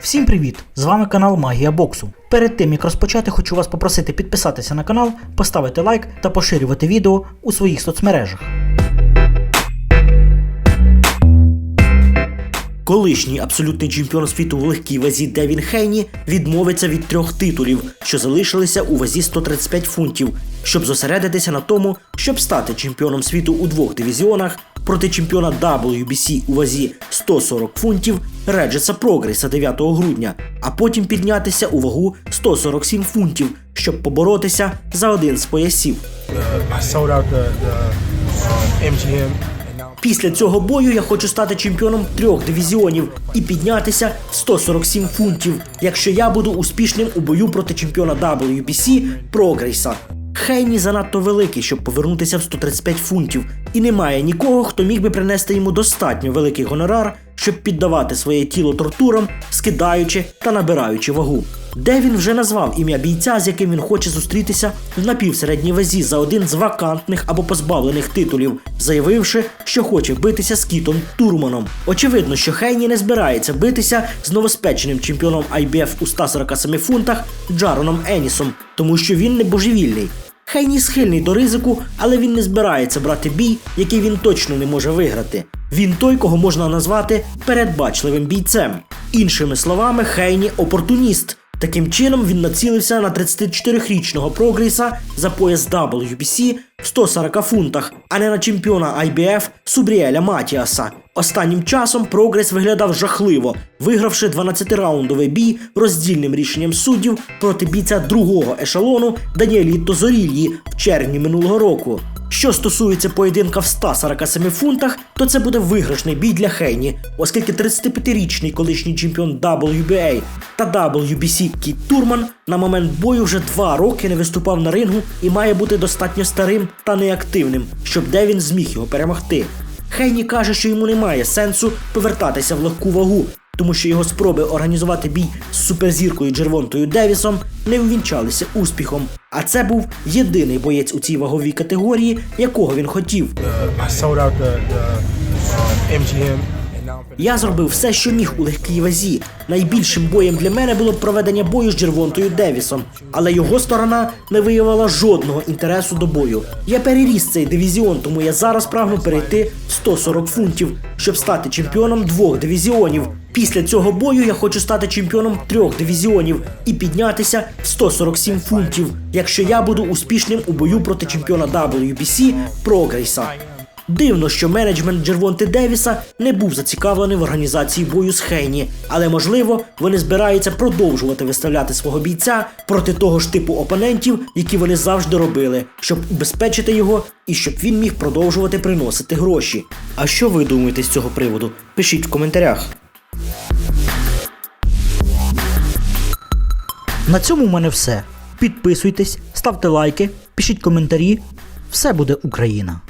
Всім привіт! З вами канал Магія Боксу. Перед тим як розпочати, хочу вас попросити підписатися на канал, поставити лайк та поширювати відео у своїх соцмережах. Колишній абсолютний чемпіон світу в легкій вазі Девін Хейні відмовиться від трьох титулів, що залишилися у вазі 135 фунтів, щоб зосередитися на тому, щоб стати чемпіоном світу у двох дивізіонах проти чемпіона WBC у вазі 140 фунтів Реджеса Прогреса 9 грудня, а потім піднятися у вагу 147 фунтів, щоб поборотися за один з поясів. Після цього бою я хочу стати чемпіоном трьох дивізіонів і піднятися в 147 фунтів, якщо я буду успішним у бою проти чемпіона WBC Прогрейса. Хейні занадто великий, щоб повернутися в 135 фунтів, і немає нікого, хто міг би принести йому достатньо великий гонорар, щоб піддавати своє тіло тортурам, скидаючи та набираючи вагу. Де він вже назвав ім'я бійця, з яким він хоче зустрітися в напівсередній вазі за один з вакантних або позбавлених титулів, заявивши, що хоче битися з Кітом Турманом. Очевидно, що Хейні не збирається битися з новоспеченим чемпіоном IBF у 147 фунтах Джароном Енісом, тому що він не божевільний. Хейні схильний до ризику, але він не збирається брати бій, який він точно не може виграти. Він той, кого можна назвати передбачливим бійцем. Іншими словами, Хейні опортуніст. Таким чином він націлився на 34-річного прогріса за пояс WBC в 140 фунтах, а не на чемпіона IBF Субріеля Матіаса. Останнім часом прогрес виглядав жахливо, вигравши 12-раундовий бій роздільним рішенням суддів проти бійця другого ешелону Даніелі Тозорільї в червні минулого року. Що стосується поєдинка в 147 фунтах, то це буде виграшний бій для Хейні, оскільки 35-річний колишній чемпіон WBA та WBC Кіт Турман на момент бою вже два роки не виступав на рингу і має бути достатньо старим та неактивним, щоб Девін зміг його перемогти. Хейні каже, що йому немає сенсу повертатися в легку вагу, тому що його спроби організувати бій з суперзіркою Джервонтою Девісом не увінчалися успіхом. А це був єдиний боєць у цій ваговій категорії, якого він хотів. Uh, Я зробив все, що міг у легкій вазі. Найбільшим боєм для мене було проведення бою з Джервонтою Девісом, але його сторона не виявила жодного інтересу до бою. Я переріс цей дивізіон, тому я зараз прагну перейти в 140 фунтів, щоб стати чемпіоном двох дивізіонів. Після цього бою я хочу стати чемпіоном трьох дивізіонів і піднятися в 147 фунтів, якщо я буду успішним у бою проти чемпіона WBC Прогрейса. Дивно, що менеджмент Джервонти Девіса не був зацікавлений в організації бою з Хейні, але можливо вони збираються продовжувати виставляти свого бійця проти того ж типу опонентів, які вони завжди робили, щоб убезпечити його і щоб він міг продовжувати приносити гроші. А що ви думаєте з цього приводу? Пишіть в коментарях. На цьому в мене все. Підписуйтесь, ставте лайки, пишіть коментарі. Все буде Україна!